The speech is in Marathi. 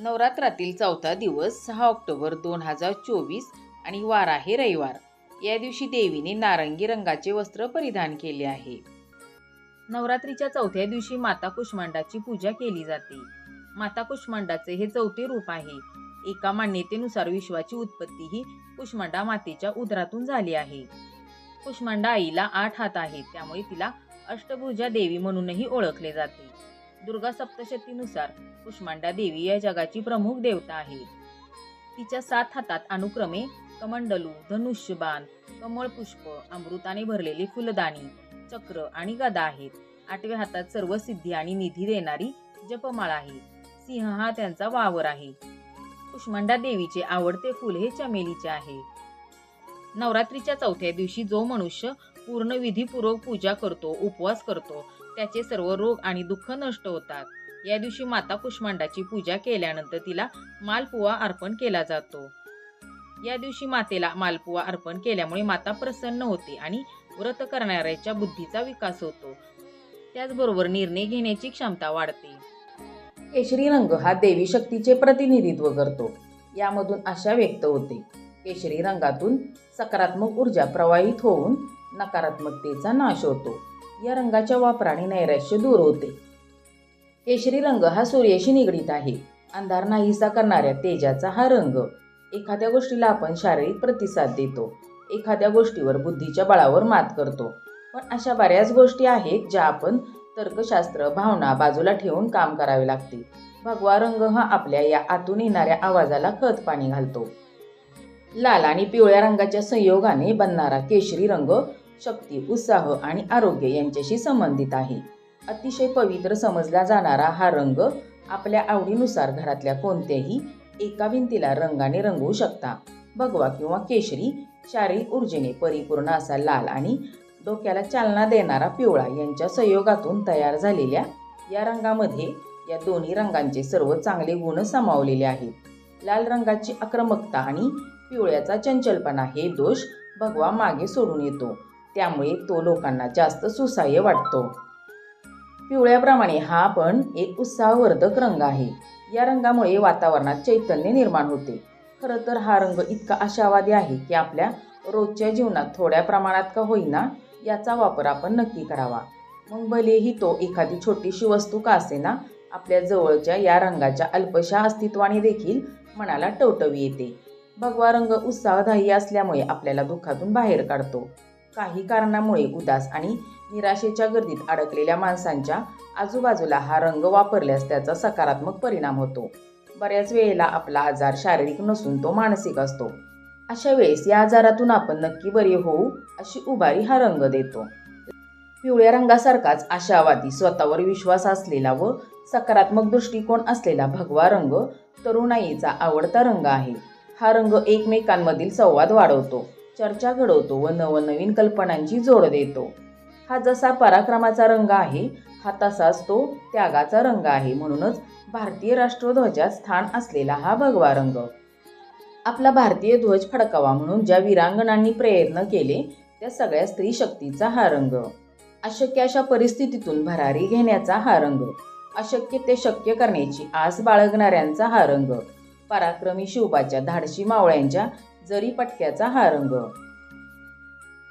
नवरात्रातील चौथा दिवस सहा ऑक्टोबर दोन हजार चोवीस आणि वार आहे रविवार. या दिवशी देवीने नारंगी रंगाचे वस्त्र परिधान केले आहे. नवरात्रीच्या चौथ्या दिवशी माता कुष्मांडाची पूजा केली जाते. माता कुष्मांडाचे हे चौथे रूप आहे. एका मान्यतेनुसार विश्वाची उत्पत्ती ही कुष्मांडा मातेच्या उदरातून झाली आहे. कुष्मांडा आईला आठ हात आहेत त्यामुळे तिला अष्टभुजा देवी म्हणूनही ओळखले जाते. दुर्गा सप्तशतीनुसार कुष्मांडा देवी या जगाची प्रमुख देवता आहे. तिच्या सात हातात अनुक्रमे कमंडलू धनुष्यबाण कमळ पुष्प अमृताने भरलेली फुलदाणी चक्र आणि गदा आहेत. आठव्या हातात सर्व सिद्धी आणि निधी देणारी जपमाळ आहे. सिंह हा त्यांचा वावर आहे. कुष्मांडा देवीचे आवडते फुल हे चमेलीचे आहे. नवरात्रीच्या चौथ्या दिवशी जो मनुष्य पूर्ण विधीपूर्वक पूजा करतो उपवास करतो त्याचे सर्व रोग आणि दुःख नष्ट होतात. या दिवशी माता कुष्मांडाची पूजा केल्यानंतर तिला मालपुवा अर्पण केला जातो. या दिवशी मातेला मालपुवा अर्पण केल्यामुळे माता प्रसन्न होते आणि व्रत करणाऱ्याच्या बुद्धीचा विकास होतो. त्याचबरोबर निर्णय घेण्याची क्षमता वाढते. केशरी रंग हा देवी शक्तीचे प्रतिनिधित्व करतो. यामधून आशा व्यक्त होते. केशरी रंगातून सकारात्मक ऊर्जा प्रवाहित होऊन नकारात्मकतेचा नाश होतो. या रंगाच्या वापराने नैराश्य दूर होते. केशरी रंग हा सूर्याशी निगडीत आहे. अंधार नाहीसा करणाऱ्या तेजाचा हा रंग. एखाद्या गोष्टीला आपण शारीरिक प्रतिसाद देतो. एखाद्या गोष्टीवर बुद्धीच्या बळावर मात करतो. पण अशा बऱ्याच गोष्टी आहेत ज्या आपण तर्कशास्त्र भावना बाजूला ठेवून काम करावे लागते. भगवा रंग हा आपल्या या आतून येणाऱ्या आवाजाला खत पाणी घालतो. लाल आणि पिवळ्या रंगाच्या संयोगाने बनणारा केशरी रंग शक्ती उत्साह आणि आरोग्य यांच्याशी संबंधित आहे. अतिशय पवित्र समजला जाणारा हा रंग आपल्या आवडीनुसार घरातल्या कोणत्याही एका भिंतीला रंगाने रंगवू शकता. भगवा किंवा केशरी शारीरिक ऊर्जेने परिपूर्ण असा लाल आणि डोक्याला चालना देणारा पिवळा यांच्या संयोगातून तयार झालेल्या या रंगामध्ये या दोन्ही रंगांचे सर्व चांगले गुण सामावलेले आहेत. लाल रंगाची आक्रमकता आणि पिवळ्याचा चंचलपणा हे दोष भगवा मागे सोडून येतो. त्यामुळे तो लोकांना जास्त सुसाह्य वाटतो. पिवळ्याप्रमाणे हा पण एक उत्साहवर्धक रंग आहे. या रंगामुळे वातावरणात चैतन्य निर्माण होते. खरं तर हा रंग इतका आशावादी आहे की आपल्या रोजच्या जीवनात थोड्या प्रमाणात का होईना याचा वापर आपण नक्की करावा. मग भलेही तो एखादी छोटीशी वस्तू का असेना आपल्या जवळच्या या रंगाच्या अल्पशा अस्तित्वाने देखील मनाला टवटवी येते. भगवा रंग उत्साहदायी असल्यामुळे आपल्याला दुःखातून बाहेर काढतो. काही कारणामुळे उदास आणि निराशेच्या गर्दीत अडकलेल्या माणसांच्या आजूबाजूला हा रंग वापरल्यास त्याचा सकारात्मक परिणाम होतो. बऱ्याच वेळेला आपला आजार शारीरिक नसून तो मानसिक असतो. अशा वेळेस या आजारातून आपण नक्की बरे होऊ अशी उभारी हा रंग देतो. पिवळ्या रंगासारखाच आशावादी स्वतःवर विश्वास असलेला व सकारात्मक दृष्टिकोन असलेला भगवा रंग तरुणाईचा आवडता रंग आहे. हा रंग एकमेकांमधील संवाद वाढवतो. चर्चा घडवतो व नवनवीन कल्पनांची जोड देतो. हा जसा पराक्रमाचा रंग आहे हा तसाच तो त्यागाचा रंग आहे म्हणूनच भारतीय राष्ट्रध्वजात स्थान असलेला हा भगवा रंग. आपला भारतीय ध्वज फडकावा म्हणून ज्या वीरांगणांनी प्रयत्न केले त्या सगळ्या स्त्री शक्तीचा हा रंग. अशक्य अशा परिस्थितीतून भरारी घेण्याचा हा रंग. अशक्य ते शक्य करण्याची आस बाळगणाऱ्यांचा हा रंग. पराक्रमी शिवबाच्या धाडशी मावळ्यांच्या जरी पटक्याचा हा रंग.